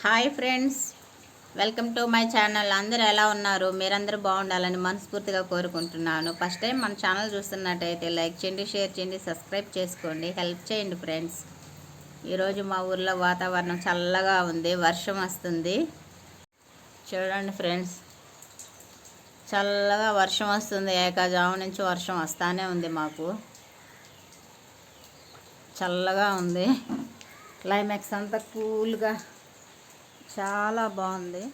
Hi friends welcome to my channel. అందరూ ఎలా ఉన్నారు? మీరందరూ బాగుండాలని మనస్ఫూర్తిగా కోరుకుంటున్నాను. ఫస్ట్ టైం మన ఛానల్ చూస్తున్నట్టయితే లైక్ చేయండి షేర్ చేయండి సబ్స్క్రైబ్ చేసుకోండి. హెల్ప్ చేయండి ఫ్రెండ్స్. ఈరోజు మా ఊర్లో వాతావరణం చల్లగా ఉంది వర్షం వస్తుంది. చూడండి ఫ్రెండ్స్ చల్లగా వర్షం వస్తుంది. ఏకాజాము నుంచి వర్షం వస్తానే ఉంది మాకు. చల్లగా ఉంది. క్లైమాక్స్ అంతా కూల్గా చాలా బాగుంది.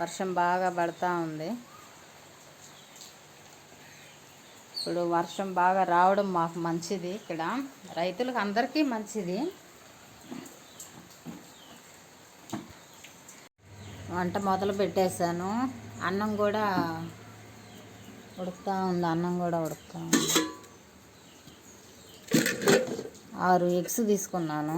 వర్షం బాగా పడతా ఉంది. ఇప్పుడు వర్షం బాగా రావడం మాకు మంచిది ఇక్కడ. రైతులకు అందరికీ మంచిది. వంట మొదలు పెట్టేశాను. అన్నం కూడా ఉడుకుతూ ఉంది అన్నం కూడా ఉడుకుతూ ఉంది. ఆరు ఎగ్స్ తీసుకున్నాను.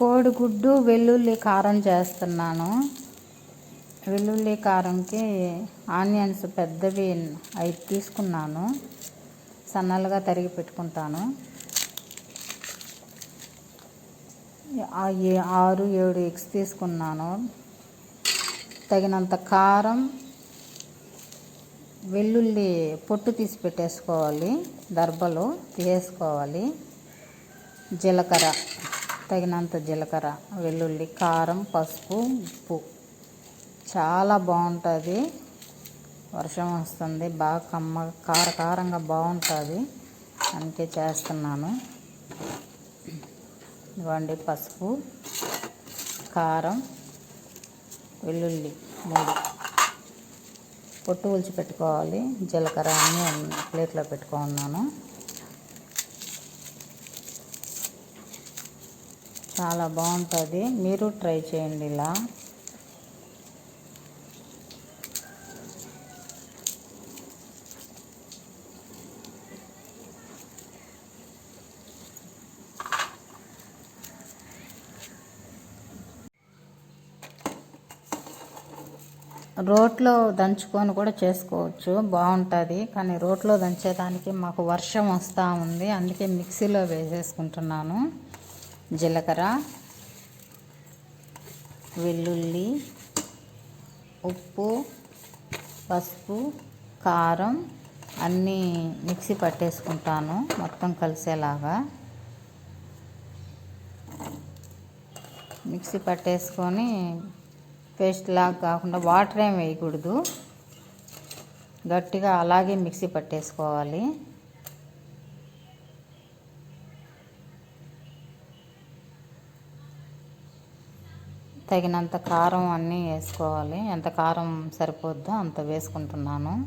కోడిగుడ్డు వెల్లుల్లి కారం చేస్తున్నాను. వెల్లుల్లి కారంకి ఆనియన్స్ పెద్దవి ఐదు తీసుకున్నాను. సన్నలుగా తరిగి పెట్టుకుంటాను. ఆరు ఏడు ఎగ్స్ తీసుకున్నాను. తగినంత కారం వెల్లుల్లి పొట్టు తీసి పెట్టేసుకోవాలి దర్బలు తీసేసుకోవాలి. జీలకర్ర. తగినంత జీలకర్ర వెల్లుల్లి కారం పసుపు ఉప్పు. చాలా బాగుంటుంది. వర్షం వస్తుంది. బాగా కమ్మ కారకారంగా బాగుంటుంది. అందుకే చేస్తున్నాను. ఇవ్వండి పసుపు కారం వెల్లుల్లి మూడు. పొట్టు ఉల్చి పెట్టుకోవాలి. జీలకర్ర అన్నీ ప్లేట్లో పెట్టుకున్నాను. చాలా బాగుంటుంది. మీరు ట్రై చేయండి ఇలా. రోట్లో దంచుకొని కూడా చేసుకోవచ్చు. బాగుంటుంది. కానీ రోట్లో దంచేదానికి మాకు వర్షం వస్తూ ఉంది. అందుకే మిక్సీలో వేసేసుకుంటున్నాను. జీలకర్ర వెల్లుల్లి ఉప్పు పసుపు కారం అన్నీ మిక్సీ పట్టేసుకుంటాను మొత్తం కలిసేలాగా. మిక్సీ పట్టేసుకొని పేస్ట్ లాగా కాకుండా వాటర్ ఏం వేయకూడదు. గట్టిగా అలాగే మిక్సీ పట్టేసుకోవాలి. తగినంత కారం అన్నీ వేసుకోవాలి. ఎంత కారం సరిపోద్దో అంత వేసుకుంటున్నాను.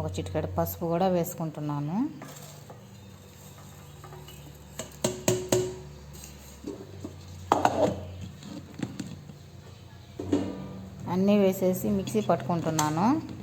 ఒక చిటికెడు పసుపు కూడా వేసుకుంటున్నాను. అన్నీ వేసేసి మిక్సీ పట్టుకుంటున్నాను.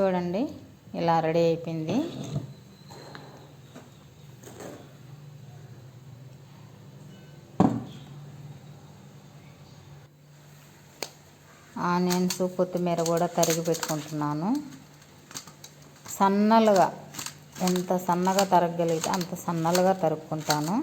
చూడండి ఇలా రెడీ అయిపోయింది. ఆనియన్స్ కొత్తిమీర కూడా తరిగి పెట్టుకుంటున్నాను. సన్నలుగా ఎంత సన్నగా తరగగలిగితే అంత సన్నలుగా తరుక్కుంటాను.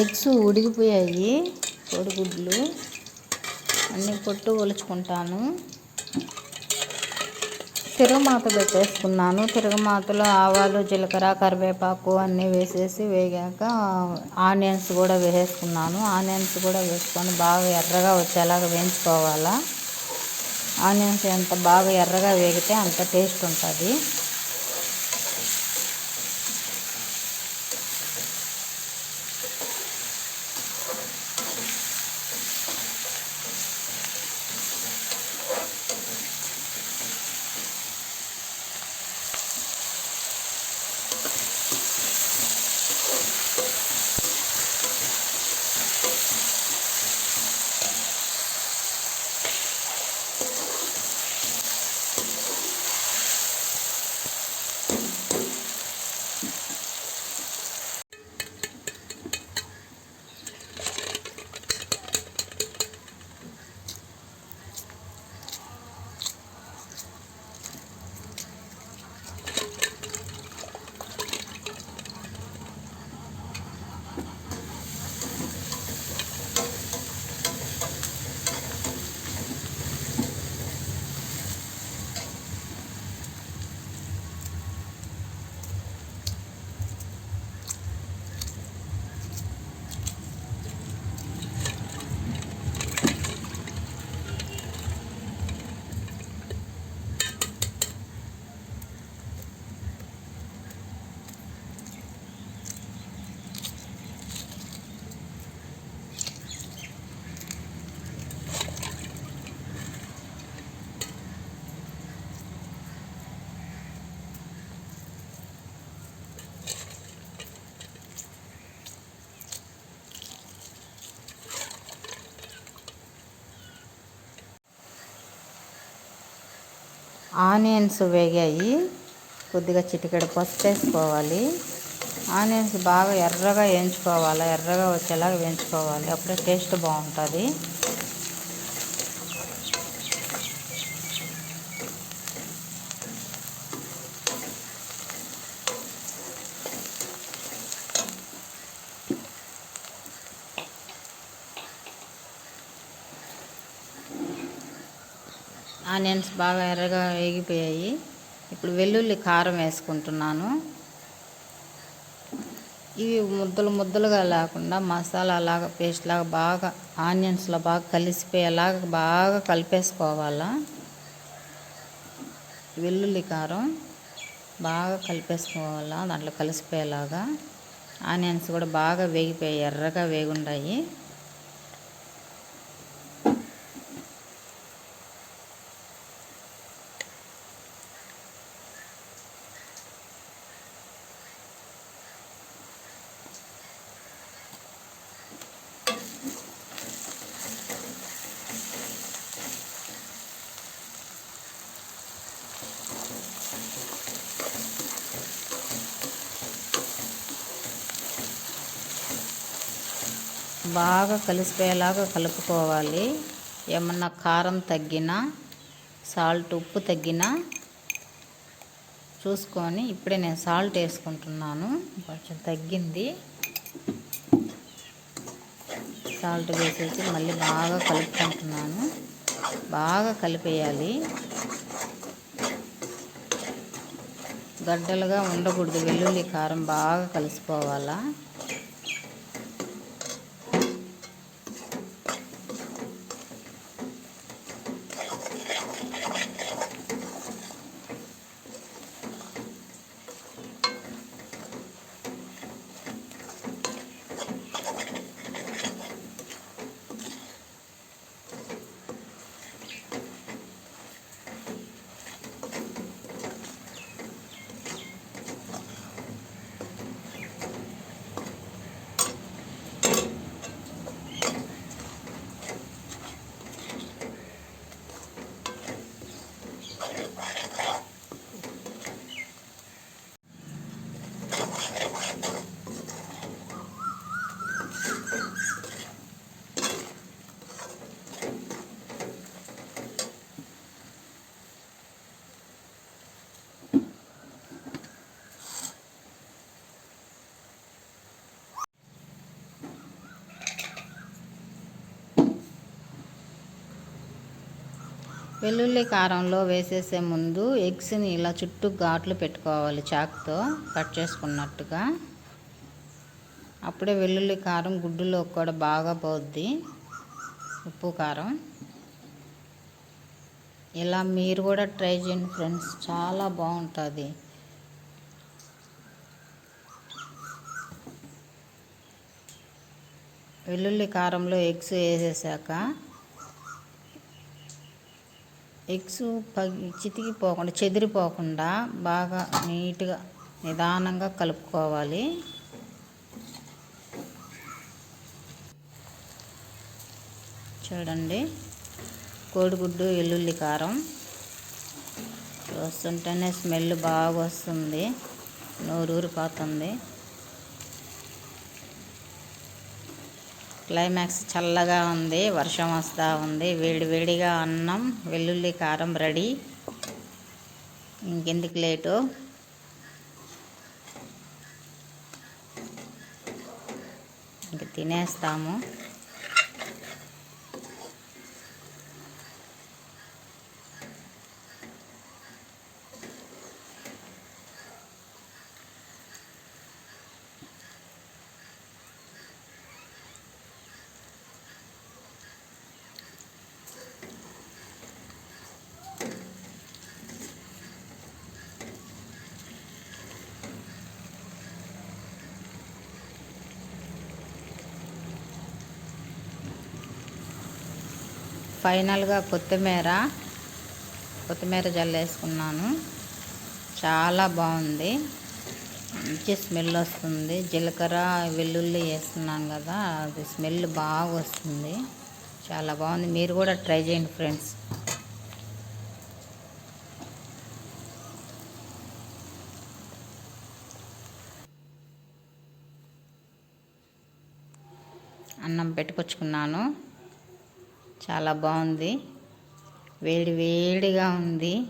ఎగ్స్ ఉడికిపోయాయి కోడిగుడ్లు అన్నీ పొట్టు ఒలుచుకుంటాను. తిరగమాత పెట్టేసుకున్నాను. తిరగమాతలో ఆవాలు జీలకర్ర కరివేపాకు అన్నీ వేసేసి వేగాక ఆనియన్స్ కూడా వేసేసుకున్నాను. ఆనియన్స్ కూడా వేసుకొని బాగా ఎర్రగా వచ్చేలాగా వేయించుకోవాలా. ఆనియన్స్ ఎంత బాగా ఎర్రగా వేగితే అంత టేస్ట్ ఉంటుంది. ఆనియన్స్ వేగాయి. కొద్దిగా చిటికెడు పసుపు వేసుకోవాలి. ఆనియన్స్ బాగా ఎర్రగా వేయించుకోవాలి. ఎర్రగా వచ్చేలాగా వేయించుకోవాలి. అప్పుడే టేస్ట్ బాగుంటుంది. ఆనియన్స్ బాగా ఎర్రగా వేగిపోయాయి. ఇప్పుడు వెల్లుల్లి కారం వేసుకుంటున్నాను. ఇవి ముద్దలు ముద్దలుగా లేకుండా మసాలా లాగా పేస్ట్ లాగా బాగా ఆనియన్స్లో బాగా కలిసిపోయేలాగా బాగా కలిపేసుకోవాలా. వెల్లుల్లి కారం బాగా కలిపేసుకోవాలా దాంట్లో కలిసిపోయేలాగా. ఆనియన్స్ కూడా బాగా వేగిపోయాయి ఎర్రగా వేగుండాయి. బాగా కలిసిపోయేలాగా కలుపుకోవాలి. ఏమన్నా కారం తగ్గినా సాల్ట్ ఉప్పు తగ్గినా చూసుకొని ఇప్పుడే నేను సాల్ట్ వేసుకుంటున్నాను. కొంచెం తగ్గింది. సాల్ట్ వేసేసి మళ్ళీ బాగా కలుపుకుంటున్నాను. బాగా కలిపేయాలి. గడ్డలుగా ఉండకూడదు. వెల్లుల్లి కారం బాగా కలిసిపోవాలా. వెల్లుల్లి కారంలో వేసేసే ముందు ఎగ్స్ని ఇలా చుట్టూ ఘాట్లు పెట్టుకోవాలి చాక్తో కట్ చేసుకున్నట్టుగా. అప్పుడే వెల్లుల్లి కారం గుడ్డులో కూడా బాగా పోద్ది. ఉప్పు కారం. ఇలా మీరు కూడా ట్రై చేయండి ఫ్రెండ్స్ చాలా బాగుంటుంది. వెల్లుల్లి కారంలో ఎగ్స్ వేసేసాక ఎగ్స్ పగి చితికిపోకుండా చెదిరిపోకుండా బాగా నీట్గా నిదానంగా కలుపుకోవాలి. చూడండి. కోడిగుడ్డు వెల్లుల్లి కారం. చూస్తుంటేనే స్మెల్ బాగా వస్తుంది నోరు క్లైమాక్స్ చల్లగా ఉంది వర్షం వస్తూ ఉంది. వేడి వేడిగా అన్నం వెల్లుల్లి కారం రెడీ. ఇంకెందుకు లేటు? ఇంక తినేస్తాము. ఫైనల్గా కొత్తిమీర కొత్తిమీర జల్లేసుకున్నాను చాలా బాగుంది. మంచి స్మెల్ వస్తుంది. జీలకర్ర వెల్లుల్లి వేస్తున్నాను కదా అది స్మెల్ బాగా వస్తుంది. చాలా బాగుంది. మీరు కూడా ట్రై చేయండి ఫ్రెండ్స్. అన్నం పెట్టుకొచ్చుకున్నాను. చాలా బాగుంది. వేడి వేడిగా ఉంది.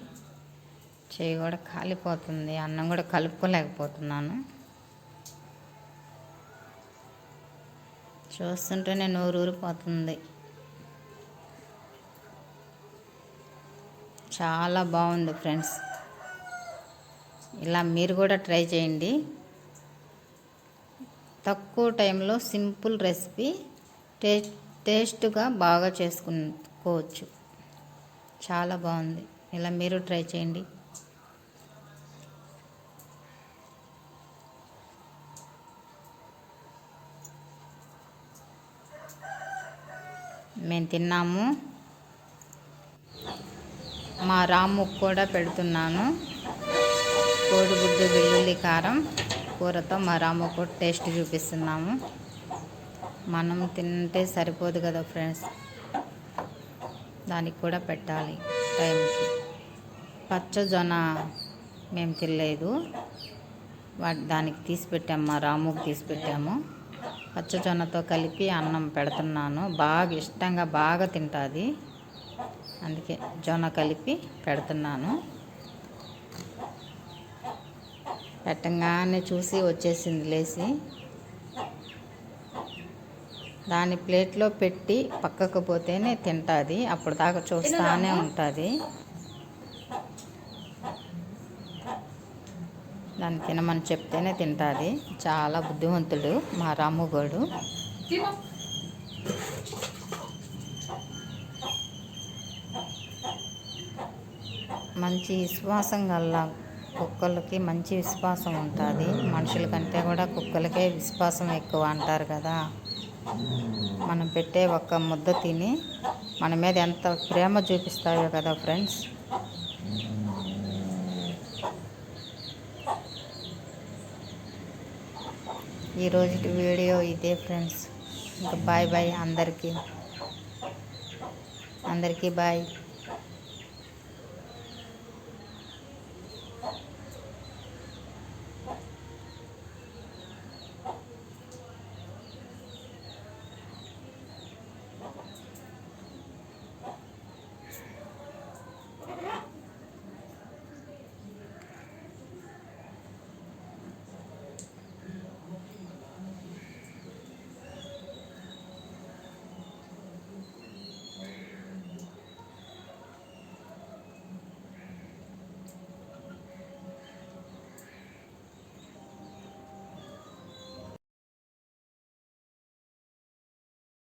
చేయి కూడా కాలిపోతుంది. అన్నం కూడా కలుపుకోలేకపోతున్నాను. చూస్తుంటేనే నోరు ఊరిపోతుంది. చాలా బాగుంది ఫ్రెండ్స్. ఇలా మీరు కూడా ట్రై చేయండి. తక్కువ టైంలో సింపుల్ రెసిపీ టేస్ట్ టేస్ట్గా బాగా చేసుకుకోవచ్చు చాలా బాగుంది. ఇలా మీరు ట్రై చేయండి. మేము తిన్నాము. మా రాము కూడా పెడుతున్నాను. కోడిగుడ్డు వెల్లుల్లి కారం కూరతో మా రాముకు టేస్ట్ చూపిస్తున్నాము. మనం తింటే సరిపోదు కదా ఫ్రెండ్స్. దానికి కూడా పెట్టాలి టైంకి. పచ్చజొన్న మేము తినలేదు. వాటి దానికి తీసి పెట్టాము మా రాముకి తీసి పెట్టాము. పచ్చజొన్నతో కలిపి అన్నం పెడుతున్నాను. బాగా ఇష్టంగా బాగా తింటుంది. అందుకే జొన్న కలిపి పెడుతున్నాను. పెట్టంగానే చూసి వచ్చేసింది లేచి దాని ప్లేట్లో పెట్టి పక్కకు పోతేనే తింటుంది. అప్పుడు దాకా చూస్తానే ఉంటుంది. దాన్ని తినమని చెప్తేనే తింటుంది. చాలా బుద్ధివంతుడు మా రాముగోడు మంచి విశ్వాసం గల కుక్కలకి మంచి విశ్వాసం ఉంటుంది. మనుషుల కంటే కూడా కుక్కలకే విశ్వాసం ఎక్కువ అంటారు కదా. మనం పెట్టే ఒక్క ముద్ద తిని మన మీద ఎంత ప్రేమ చూపిస్తాయో కదా ఫ్రెండ్స్. ఈరోజు వీడియో ఇదే ఫ్రెండ్స్. ఇంకా బాయ్ బాయ్ అందరికీ. అందరికీ బాయ్.